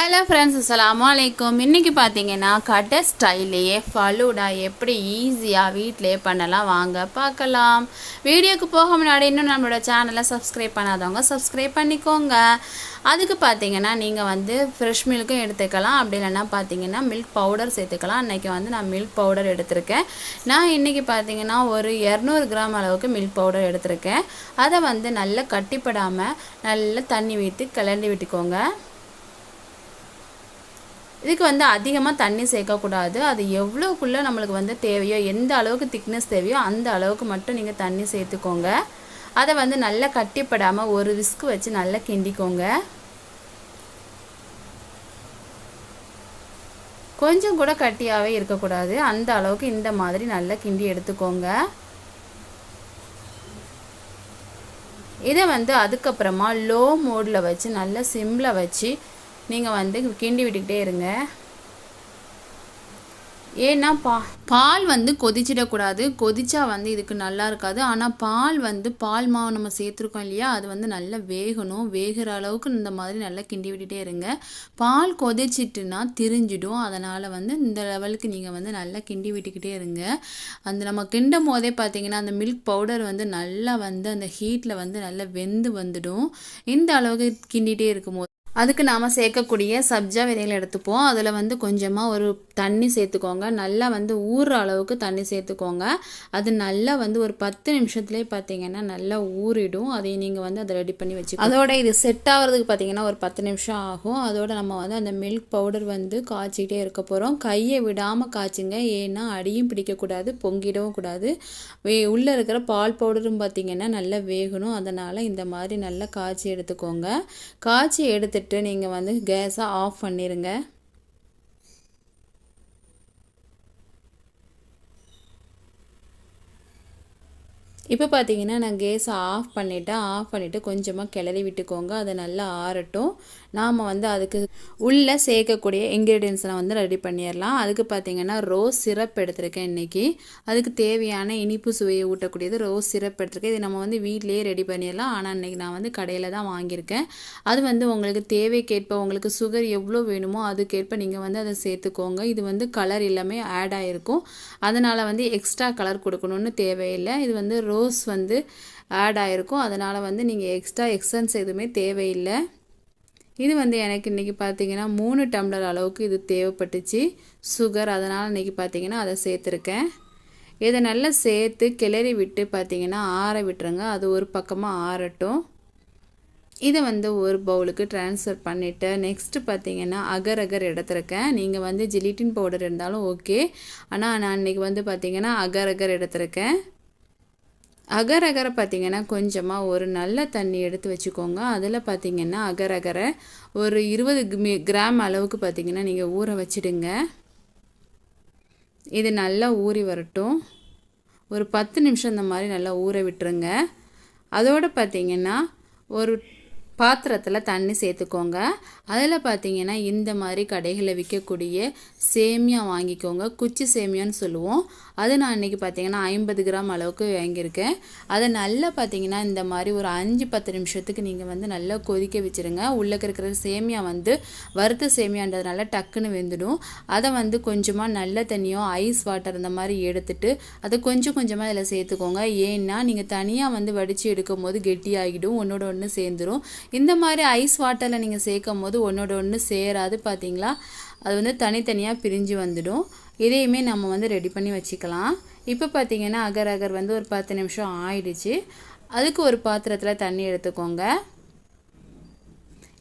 Hello friends அஸ்லாம் அலைக்கும் இன்றைக்கி பார்த்தீங்கன்னா கடை ஸ்டைலையே ஃபலூடா எப்படி ஈஸியாக வீட்டிலே பண்ணலாம் வாங்க பார்க்கலாம். வீடியோக்கு போக முன்னாடி இன்னும் நம்மளோட சேனலை சப்ஸ்கிரைப் பண்ணாதவங்க சப்ஸ்கிரைப் பண்ணிக்கோங்க. அதுக்கு பார்த்தீங்கன்னா நீங்கள் வந்து ஃப்ரெஷ் மில்க்கும் எடுத்துக்கலாம். அப்படி இல்லைன்னா பார்த்தீங்கன்னா மில்க் பவுடர் சேர்த்துக்கலாம். அன்றைக்கி வந்து நான் மில்க் பவுடர் எடுத்திருக்கேன். நான் இன்றைக்கி பார்த்தீங்கன்னா ஒரு இரநூறு கிராம் அளவுக்கு மில்க் பவுடர் எடுத்திருக்கேன். அதை வந்து நல்லா கட்டிப்படாமல் நல்லா தண்ணி விட்டு கிளண்டி விட்டுக்கோங்க. இதுக்கு வந்து அதிகமாக தண்ணி சேர்க்கக்கூடாது. அது எவ்வளோக்குள்ளே நம்மளுக்கு வந்து தேவையோ எந்த அளவுக்கு திக்னஸ் தேவையோ அந்த அளவுக்கு மட்டும் நீங்கள் தண்ணி சேர்த்துக்கோங்க. அதை வந்து நல்லா கட்டிப்படாமல் ஒரு விஸ்க் வச்சு நல்லா கிண்டிக்கோங்க. கொஞ்சம் கூட கட்டியாகவே இருக்கக்கூடாது. அந்த அளவுக்கு இந்த மாதிரி நல்லா கிண்டி எடுத்துக்கோங்க. இதை வந்து அதுக்கப்புறமா லோ மோடில் வச்சு நல்லா சிம்மில் வச்சு நீங்கள் வந்து கிண்டி விட்டுக்கிட்டே இருங்க. ஏன்னா பா பால் வந்து கொதிச்சிடக்கூடாது. கொதிச்சா வந்து இதுக்கு நல்லா இருக்காது. ஆனால் பால் வந்து பால் மாவு நம்ம சேர்த்துருக்கோம் இல்லையா? அது வந்து நல்லா வேகணும். வேகிற அளவுக்கு இந்த மாதிரி நல்லா கிண்டி விட்டுட்டே இருங்க. பால் கொதிச்சிட்டுனா திரிஞ்சிடும். அதனால் வந்து இந்த லெவலுக்கு நீங்கள் வந்து நல்லா கிண்டி விட்டுக்கிட்டே இருங்க. அந்த நம்ம கிண்டும் போதே பார்த்தீங்கன்னா அந்த மில்க் பவுடர் வந்து நல்லா வந்து அந்த ஹீட்டில் வந்து நல்லா வெந்து வந்துடும். இந்த அளவுக்கு கிண்டிகிட்டே இருக்கும்போது. அதுக்கு நாம் சேர்க்கக்கூடிய சப்ஜா விதைகள் எடுத்துப்போம். அதில் வந்து கொஞ்சமாக ஒரு தண்ணி சேர்த்துக்கோங்க. நல்லா வந்து ஊறுற அளவுக்கு தண்ணி சேர்த்துக்கோங்க. அது நல்லா வந்து ஒரு பத்து நிமிஷத்துலேயே பார்த்தீங்கன்னா நல்லா ஊறிடும். அதை நீங்கள் வந்து அதை ரெடி பண்ணி வச்சு அதோட இது செட் ஆகிறதுக்கு பார்த்தீங்கன்னா ஒரு பத்து நிமிஷம் ஆகும். அதோட நம்ம வந்து அந்த மில்க் பவுடர் வந்து காய்ச்சிக்கிட்டே இருக்க போகிறோம் கையை விடாமல் காய்ச்சுங்க. ஏன்னா அடியும் பிடிக்கக்கூடாது பொங்கிடவும் கூடாது. வே உள்ளே இருக்கிற பால் பவுடரும் பார்த்தீங்கன்னா நல்லா வேகணும். அதனால் இந்த மாதிரி நல்லா காய்ச்சி எடுத்துக்கோங்க. காய்ச்சி எடுத்து எடுத்துட்டு நீங்கள் வந்து கேஸை ஆஃப் பண்ணிடுங்க இப்போ பார்த்தீங்கன்னா நான் கேஸை ஆஃப் பண்ணிவிட்டேன் ஆஃப் பண்ணிவிட்டு கொஞ்சமாக கிளறி விட்டுக்கோங்க. அதை நல்லா ஆறட்டும். நாம் வந்து அதுக்கு உள்ளே சேர்க்கக்கூடிய இன்க்ரீடியன்ஸ்லாம் வந்து ரெடி பண்ணிடலாம் அதுக்கு பார்த்தீங்கன்னா ரோஸ் சிரப் எடுத்திருக்கேன் இன்றைக்கி அதுக்கு தேவையான இனிப்பு சுவையை ஊட்டக்கூடியது ரோஸ் சிரப் எடுத்திருக்கேன். இது நம்ம வந்து வீட்லேயே ரெடி பண்ணிடலாம் ஆனால் இன்றைக்கி நான் வந்து கடையில் தான் வாங்கியிருக்கேன். அது வந்து உங்களுக்கு தேவைக்கேற்ப உங்களுக்கு சுகர் எவ்வளோ வேணுமோ அதுக்கேற்ப நீங்கள் வந்து அதை சேர்த்துக்கோங்க. இது வந்து கலர் எல்லாமே ஆட் ஆகிருக்கும் அதனால் வந்து எக்ஸ்ட்ரா கலர் கொடுக்கணுன்னு தேவையில்லை. இது வந்து ரோஸ் வந்து ஆட் ஆகிருக்கும் அதனால் வந்து நீங்கள் எக்ஸ்ட்ரா எக்ஸன்ஸ் எதுவுமே தேவையில்லை. இது வந்து எனக்கு இன்றைக்கி பார்த்தீங்கன்னா மூணு டம்ளர் அளவுக்கு இது தேவைப்பட்டுச்சு. சுகர் அதனால் இன்றைக்கி பார்த்தீங்கன்னா அதை சேர்த்துருக்கேன். இதை நல்லா சேர்த்து கிளறி விட்டு பார்த்தீங்கன்னா ஆற விட்டுருங்க. அது ஒரு பக்கமாக ஆறட்டும். இதை வந்து ஒரு பவுலுக்கு ட்ரான்ஸ்ஃபர் பண்ணிவிட்டு நெக்ஸ்ட்டு பார்த்தீங்கன்னா அகர் அகர் எடுத்திருக்கேன். நீங்கள் வந்து ஜிலிட்டின் பவுடர் இருந்தாலும் ஓகே ஆனால் நான் இன்றைக்கி வந்து பார்த்தீங்கன்னா அகர் அகர் எடுத்திருக்கேன். அகர் அகரை பார்த்திங்கன்னா கொஞ்சமாக ஒரு நல்ல தண்ணி எடுத்து வச்சுக்கோங்க. அதில் பார்த்திங்கன்னா அகர் அகரை ஒரு இருபது கிராம் அளவுக்கு பார்த்திங்கன்னா நீங்கள் ஊற வச்சிடுங்க. இது நல்லா ஊறி வரட்டும். ஒரு பத்து நிமிஷம் இந்த மாதிரி நல்லா ஊற விட்டுருங்க. அதோடு பார்த்திங்கன்னா ஒரு பாத்திரத்தில் தண்ணி சேர்த்துக்கோங்க. அதில் பார்த்தீங்கன்னா இந்த மாதிரி கடைகளில் விற்கக்கூடிய சேமியா வாங்கிக்கோங்க. குச்சி சேமியான்னு சொல்லுவோம். அது நான் இன்றைக்கி பார்த்தீங்கன்னா ஐம்பது கிராம் அளவுக்கு வாங்கியிருக்கேன். அதை நல்லா பார்த்தீங்கன்னா இந்த மாதிரி ஒரு அஞ்சு பத்து நிமிஷத்துக்கு நீங்கள் வந்து நல்லா கொதிக்க வச்சுருங்க. உள்ளே இருக்கிற சேமியா வந்து வறுத்த சேமியான்றதுனால டக்குன்னு வெந்துடும். அதை வந்து கொஞ்சமாக நல்ல தண்ணியோ ஐஸ் வாட்டர் இந்த மாதிரி எடுத்துட்டு அதை கொஞ்சம் கொஞ்சமாக இதில் சேர்த்துக்கோங்க. ஏன்னா நீங்கள் தனியாக வந்து வடித்து எடுக்கும் போது கெட்டியாகிடும். ஒன்றோட ஒன்று சேர்ந்துடும் இந்த மாதிரி ஐஸ் வாட்டரில் நீங்கள் சேர்க்கும் போது ஒன்றோட ஒன்று சேராது பார்த்தீங்களா அது வந்து தனித்தனியாக பிரிஞ்சு வந்துடும். இதையுமே நம்ம வந்து ரெடி பண்ணி வச்சுக்கலாம். இப்போ பார்த்தீங்கன்னா அகர் அகர் வந்து ஒரு பத்து நிமிஷம் ஆயிடுச்சு. அதுக்கு ஒரு பாத்திரத்தில் தண்ணி எடுத்துக்கோங்க.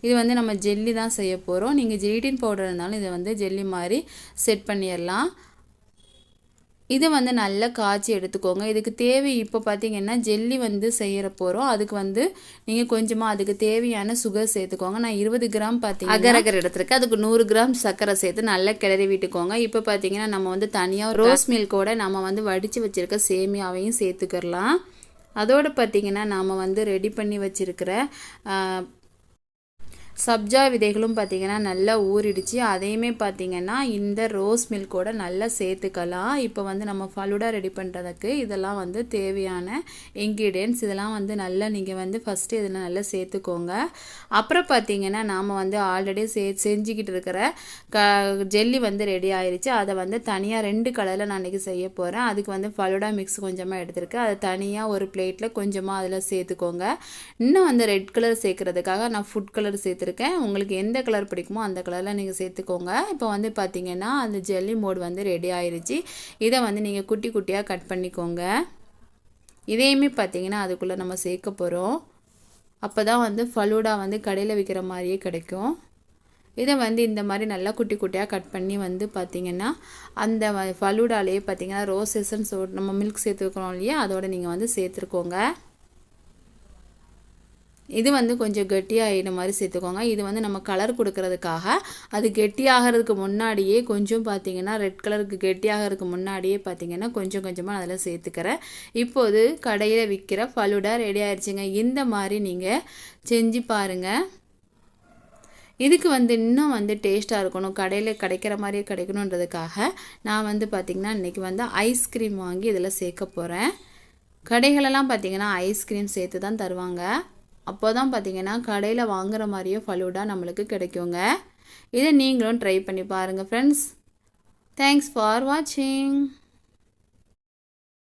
இது வந்து நம்ம ஜெல்லி தான் செய்ய போகிறோம் நீங்கள் ஜெலிட்டின் பவுடர் இருந்தாலும் இதை வந்து ஜெல்லி மாதிரி செட் பண்ணிடலாம். இதை வந்து நல்லா காய்ச்சி எடுத்துக்கோங்க. இதுக்கு தேவை இப்போ பார்த்தீங்கன்னா ஜெல்லி வந்து செய்கிற போகிறோம் அதுக்கு வந்து நீங்கள் கொஞ்சமாக அதுக்கு தேவையான சுகர் சேர்த்துக்கோங்க. நான் இருபது கிராம் பார்த்தீங்கன்னா அகரகர் எடுத்துருக்கேன். அதுக்கு நூறு கிராம் சர்க்கரை சேர்த்து நல்லா கிளறி விட்டுக்கோங்க. இப்போ பார்த்தீங்கன்னா நம்ம வந்து தனியாக ரோஸ் மில்கோட நம்ம வந்து வடித்து வச்சுருக்க சேமியாவையும் சேர்த்துக்கிறலாம். அதோடு பார்த்திங்கன்னா நாம் வந்து ரெடி பண்ணி வச்சுருக்கிற சப்ஜா விதைகளும் பார்த்திங்கன்னா நல்லா ஊறிடுச்சு. அதையுமே பார்த்திங்கன்னா இந்த ரோஸ் மில்கோட நல்லா சேர்த்துக்கலாம். இப்போ வந்து நம்ம ஃபலுடா ரெடி பண்ணுறதுக்கு இதெல்லாம் வந்து தேவையான இன்க்ரீடியன்ட்ஸ் இதெல்லாம் வந்து நல்லா நீங்கள் வந்து ஃபஸ்ட்டு இதெல்லாம் நல்லா சேர்த்துக்கோங்க. அப்புறம் பார்த்திங்கன்னா நாம் வந்து ஆல்ரெடி சே செஞ்சுக்கிட்டு இருக்கிற க ஜெல்லி வந்து ரெடி ஆயிடுச்சு அதை வந்து தனியாக ரெண்டு கலரில் நான் இன்றைக்கி செய்ய போகிறேன் அதுக்கு வந்து ஃபலுடா மிக்ஸ் கொஞ்சமாக எடுத்துருக்கேன். அதை தனியாக ஒரு பிளேட்டில் கொஞ்சமாக அதில் சேர்த்துக்கோங்க. இன்னும் வந்து ரெட் கலர் சேர்க்குறதுக்காக நான் ஃபுட் கலர் சேர்த்துருக்கேன். எடுத்திருக்கேன். உங்களுக்கு எந்த கலர் பிடிக்குமோ அந்த கலரில் நீங்கள் சேர்த்துக்கோங்க. இப்போ வந்து பார்த்திங்கன்னா அந்த ஜெல்லி மோட் வந்து ரெடி ஆயிடுச்சு இதை வந்து நீங்கள் குட்டி குட்டியாக கட் பண்ணிக்கோங்க. இதையுமே பார்த்திங்கன்னா அதுக்குள்ளே நம்ம சேர்க்க போகிறோம் அப்போ தான் வந்து ஃபலூடா வந்து கடையில் விற்கிற மாதிரியே கிடைக்கும். இதை வந்து இந்த மாதிரி நல்லா குட்டி குட்டியாக கட் பண்ணி வந்து பார்த்திங்கன்னா அந்த ஃபலூடாலேயே பார்த்திங்கன்னா ரோசஸ்ன்னு எசன்ஸ் நம்ம மில்க் சேர்த்துக்கிறோம் இல்லையா? அதோடு நீங்கள் வந்து சேர்த்துருக்கோங்க. இது வந்து கொஞ்சம் கெட்டியாகின மாதிரி சேர்த்துக்கோங்க. இது வந்து நம்ம கலர் கொடுக்கறதுக்காக. அது கெட்டியாகிறதுக்கு முன்னாடியே கொஞ்சம் பார்த்தீங்கன்னா ரெட் கலருக்கு கெட்டியாகிறதுக்கு முன்னாடியே பார்த்தீங்கன்னா கொஞ்சம் கொஞ்சமாக அதில் சேர்த்துக்கிறேன். இப்போது கடையில் விற்கிற ஃபலுடா ரெடி ஆயிடுச்சுங்க இந்த மாதிரி நீங்கள் செஞ்சு பாருங்கள் இதுக்கு வந்து இன்னும் வந்து டேஸ்ட்டாக இருக்கணும். கடையில் கிடைக்கிற மாதிரியே கிடைக்கணுன்றதுக்காக நான் வந்து பார்த்திங்கன்னா இன்றைக்கி வந்து ஐஸ்கிரீம் வாங்கி இதில் சேர்க்க போகிறேன் கடைகளெல்லாம் பார்த்திங்கன்னா ஐஸ்கிரீம் சேர்த்து தான் தருவாங்க. அப்போ தான் பார்த்தீங்கன்னா கடையில் வாங்குகிற மாதிரியே ஃபலூடா நம்மளுக்கு கிடைக்குங்க. இதை நீங்களும் ட்ரை பண்ணி பாருங்கள் ஃப்ரெண்ட்ஸ் தேங்க்ஸ் ஃபார் வாட்சிங்